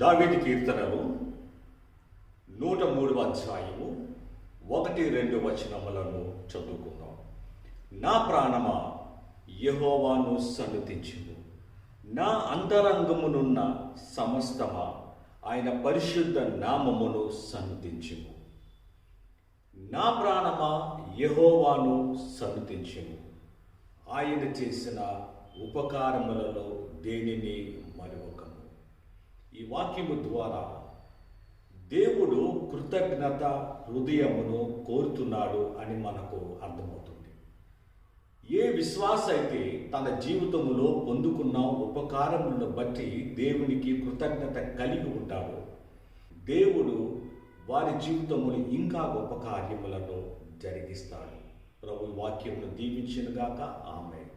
దావిది కీర్తనలు నూట మూడవ అధ్యాయము ఒకటి రెండు వచనములను చదువుకుందాం. నా ప్రాణమా యహోవాను సన్నతించుము నా అంతరంగమునున్న సమస్తమా ఆయన పరిశుద్ధ నామమును సన్నతించుము నా ప్రాణమా యహోవాను సన్నతించుము ఆయన చేసిన ఉపకారములలో దేనిని మరొకము? ఈ వాక్యము ద్వారా దేవుడు కృతజ్ఞత హృదయమును కోరుతున్నాడు అని మనకు అర్థమవుతుంది. ఏ విశ్వాస అయితే తన జీవితములో పొందుకున్న ఉపకారములను బట్టి దేవునికి కృతజ్ఞత కలిగి ఉంటాడో దేవుడు వారి జీవితములు ఇంకా గొప్ప కార్యములను జరిగిస్తాడు. ప్రభు వాక్యమును దీవించినగాక. ఆమె